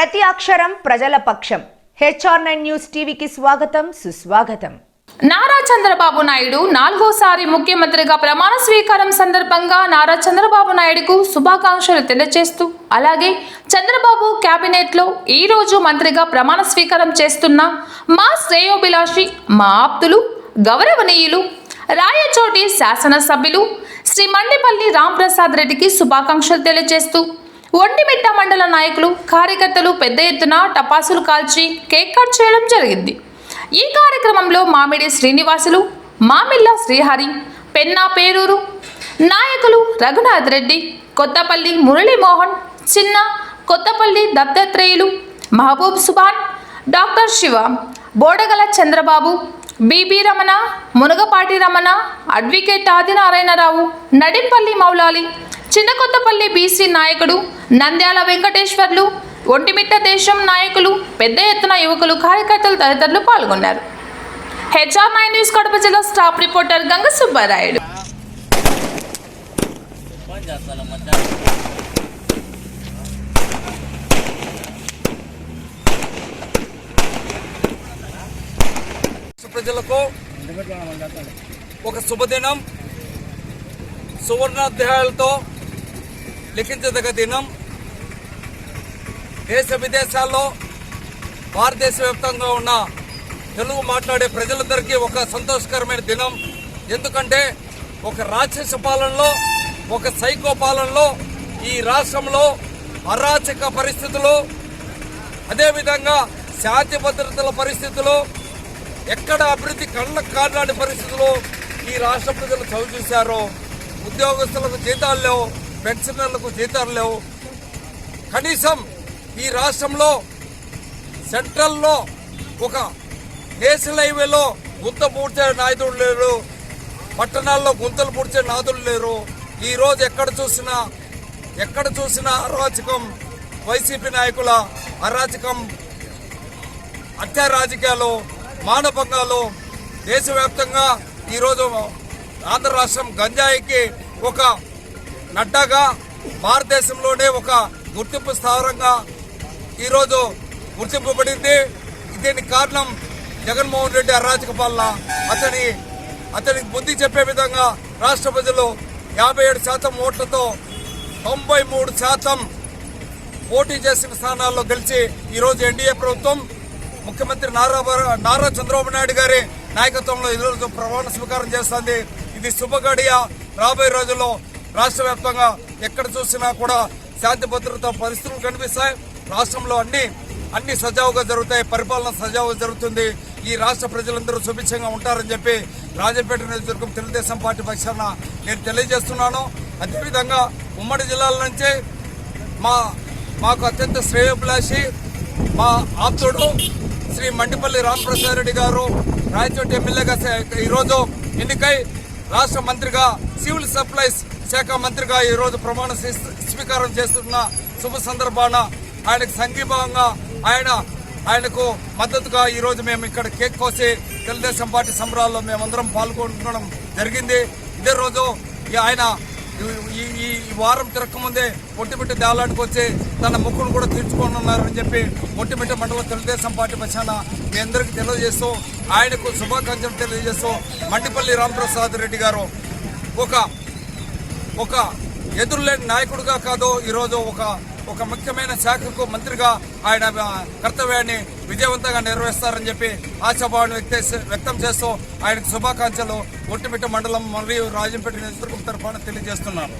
ప్రతి అక్షరం ప్రజల పక్షం. హెచ్ఆర్ నైన్ న్యూస్ టీవీకి స్వాగతం సుస్వాగతం. నారా చంద్రబాబు నాయుడు నాలుగోసారి ముఖ్యమంత్రిగా ప్రమాణ స్వీకారం సందర్భంగా నారా చంద్రబాబు నాయుడుకు శుభాకాంక్షలు తెలియజేస్తూ అలాగే చంద్రబాబు కేబినెట్లో ఈ రోజు మంత్రిగా ప్రమాణ స్వీకారం చేస్తున్న మా శ్రేయోభిలాషి మా ఆప్తులు గౌరవనీయులు రాయచోటి శాసనసభ్యులు శ్రీ మండిపల్లి రాంప్రసాద్ రెడ్డికి శుభాకాంక్షలు తెలియజేస్తూ ఒంటిమిట్ట మండల నాయకులు కార్యకర్తలు పెద్ద ఎత్తున టపాసులు కాల్చి కేక్ కట్ చేయడం జరిగింది. ఈ కార్యక్రమంలో మామిడి శ్రీనివాసులు మామిళ్ళ శ్రీహరి పెన్నా పేరూరు నాయకులు Raghunath Reddy Kothapalli Muralimohan Chinna Kothapalli Dattatreyulu Mahaboob Subhan doctor Siva Bodagala Chandrababu Bibi Ramana Munagapati Ramana advocate Adinarayanarao Nadimpalli Moulali Chinna Kothapalli BC నాయకుడు నంద్యాల వెంకటేశ్వర్లు ఒంటిమిట్ట దేశం నాయకులు పెద్ద ఎత్తున యువకులు కార్యకర్తలు తదితరులు పాల్గొన్నారు. హెచ్ఆర్ నైన్ న్యూస్ కడప జిల్లా స్టాఫ్ రిపోర్టర్ గంగ సుబ్బారాయుడు. ప్రజలకు ఒక శుభదినం. సువర్ణాధ్యాయులతో లిఖించదగ్గ దినం దేశ విదేశాల్లో భారతదేశ వ్యాప్తంగా ఉన్న తెలుగు మాట్లాడే ప్రజలందరికీ ఒక సంతోషకరమైన దినం. ఎందుకంటే ఒక రాక్షస పాలనలో ఒక సైకో పాలనలో ఈ రాష్ట్రంలో అరాచక పరిస్థితులు అదేవిధంగా శాంతి భద్రతల పరిస్థితులు ఎక్కడ అభివృద్ధి కళ్ళకు కాట్లాడే పరిస్థితులు ఈ రాష్ట్ర ప్రజలు చవి ఉద్యోగస్తులకు జీతాల్లో పెన్షనర్లకు జీతాలు లేవు. కనీసం ఈ రాష్ట్రంలో సెంట్రల్లో ఒక నేషనల్ హైవేలో గుంత పూడ్చే నాయకుడు లేరు. పట్టణాల్లో గుంతలు పూడ్చే నాదులు లేరు. ఈరోజు ఎక్కడ చూసినా ఎక్కడ చూసినా అరాచకం. వైసీపీ నాయకుల అరాచకం హత్యా రాజకీయాలు మానభంగాలు దేశవ్యాప్తంగా ఈరోజు ఆంధ్ర రాష్ట్రం గంజాయికి ఒక నడ్డాగా భారతదేశంలోనే ఒక గుర్తింపు స్థావరంగా ఈరోజు గుర్తింపబడింది. దీనికి కారణం జగన్మోహన్ రెడ్డి అరాచక పాలన. అతని అతనికి బుద్ధి చెప్పే విధంగా రాష్ట్ర ప్రజలు యాభై ఏడు శాతం ఓట్లతో తొంభై మూడు శాతం పోటీ చేసిన స్థానాల్లో గెలిచి ఈరోజు ఎన్డీఏ ప్రభుత్వం ముఖ్యమంత్రి నారా నారా చంద్రబాబు నాయుడు గారి నాయకత్వంలో ఈరోజు ప్రమాణ స్వీకారం చేస్తుంది. ఇది శుభగడియ రాబోయే రోజుల్లో రాష్ట్ర వ్యాప్తంగా ఎక్కడ చూసినా కూడా శాంతి భద్రత పరిస్థితులు కనిపిస్తాయి. రాష్ట్రంలో అన్ని అన్ని సజావుగా జరుగుతాయి పరిపాలన సజావుగా జరుగుతుంది. ఈ రాష్ట్ర ప్రజలందరూ సుభిక్షంగా ఉంటారని చెప్పి రాజంపేట నియోజకవర్గం తెలుగుదేశం పార్టీ పక్షాన నేను తెలియజేస్తున్నాను. అదేవిధంగా ఉమ్మడి జిల్లాల నుంచి మా మాకు అత్యంత శ్రేయోభిలాషి మా ఆప్తుడు శ్రీ మండిపల్లి రామప్రసాద్ రెడ్డి గారు రాయచోటి ఎమ్మెల్యేగా ఈరోజు ఎన్నికై రాష్ట్ర మంత్రిగా సివిల్ సప్లైస్ శాఖ మంత్రిగా ఈరోజు ప్రమాణ స్వీకారం చేస్తున్న శుభ సందర్భాన ఆయనకు సంఘీభావంగా ఆయన ఆయనకు మద్దతుగా ఈరోజు మేము ఇక్కడ కేక్ కోసి తెలుగుదేశం పార్టీ సంబరాల్లో మేమందరం పాల్గొనడం జరిగింది. ఇదే రోజు ఈ ఆయన ఈ ఈ ఈ వారం తిరగకముందే ఒట్టిమిట్ట దేవాలయానికి వచ్చి తన ముక్కును కూడా తీర్చుకోనున్నారని చెప్పి ఒట్టిమిట్ట మండల తెలుగుదేశం పార్టీ పక్షాన మీ అందరికీ తెలియజేస్తూ ఆయనకు శుభాకాంక్షలు తెలియజేస్తూ మండిపల్లి రామప్రసాద్ రెడ్డి గారు ఒక ఒక ఎదురులేని నాయకుడిగా కాదు ఈరోజు ఒక ఒక ముఖ్యమైన శాఖకు మంత్రిగా ఆయన కర్తవ్యాన్ని విజయవంతంగా నెరవేరుస్తారని చెప్పి ఆశాభావాన్ని వ్యక్త వ్యక్తం చేస్తూ ఆయనకు శుభాకాంక్షలు. ఒట్టిమిట్ట మండలం మరియు రాజంపేట నియోజకవర్గం తరఫున తెలియజేస్తున్నాను.